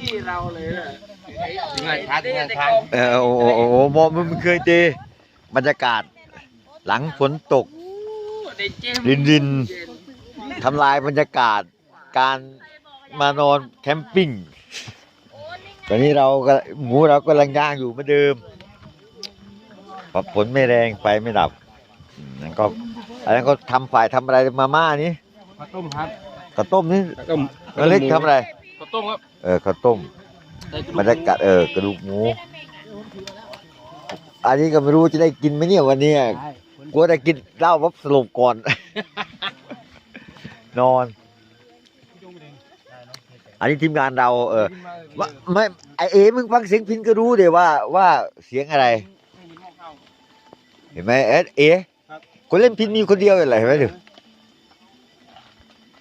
ที่เราเลยอะถึงงานช้าถึงงานช้าเออโอ้โหโอ้โหมองมันเคยเจบรรยากาศ หลังฝนตก ได้เจมรินริน ทำลายบรรยากาศการมานอนแคมปิ้ง ตอนนี้เราก็หมูเรากำลังย่างอยู่เหมือนเดิมปรับฝนไม่แรงไฟไม่ดับอืมนั่นก็อันนั้นก็ทำฝ่ายทำอะไรมาม่านี่ข้าวต้มครับข้าวต้มนี่ข้าวต้มนาเล็กทำอะไร ข้าวต้มครับเออข้าวต้มใส่กระบรรยากาศเออกระดูกหมู อันนี้ก็ไม่รู้จะได้กินไหมเนี่ยวันนี้กลัวจะกินเหล้าวับสลบก่อน นอน อันนี้ทีมงานเรา เออว่าไม่ไอเอมึงฟังเสียงพินก็รู้เดี๋ยวว่าว่าเสียงอะไร เห็นไหมเอ๊ะเอ๋คนเล่นพินมีคนเดียวอะไรเห็นไหมเดี๋ยว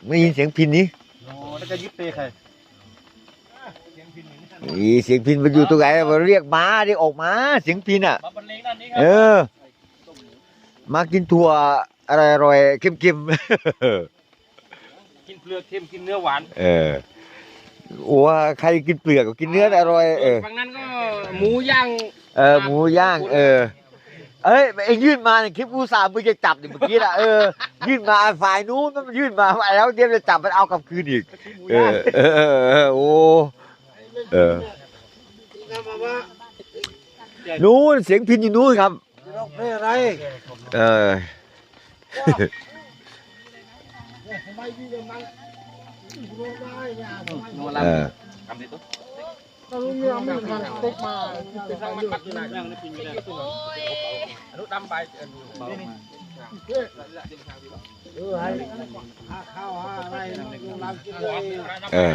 ไม่ยินเสียงพินนี้แล้วก็ยิบเตะใคร อีเสียงพินมันอยู่ตรงไหนมันเรียกม้าเรียกออกมา เสียงพินอะ มาบรรเลงด้านนี้คเอรับอ มากินถั่วอะไรอร่อยๆเค็มกินเปลือกเค็มกินเนื้อหวานๆเออโอ้ใครกินเปลือกก็กินเนื้ออร่อยเออ ฝั่งนั้นก็หมูย่างเออหมูย่างเออ เอ้ยเอ็งยื่นมาในคลิปกูสามมือจะจับเนี่ยเมื่อกี้น่ะเออยื่นมาฝ่ายนู้นมันยื่นมาฝ่ายแล้วเดี๋ยวจะจับมันเอากลับคืนอีก เออเออเออเออโอ้ เออนู้นเสียงพินอยู่นู้นครับร้องเพลงอะไรเออเอลำอทำดิตุ๊กลุงยอมมันติ๊กมาสั่งมันปัดอยู่ไหนย่างนี่พิงไม่ได้อนุดำไปเออ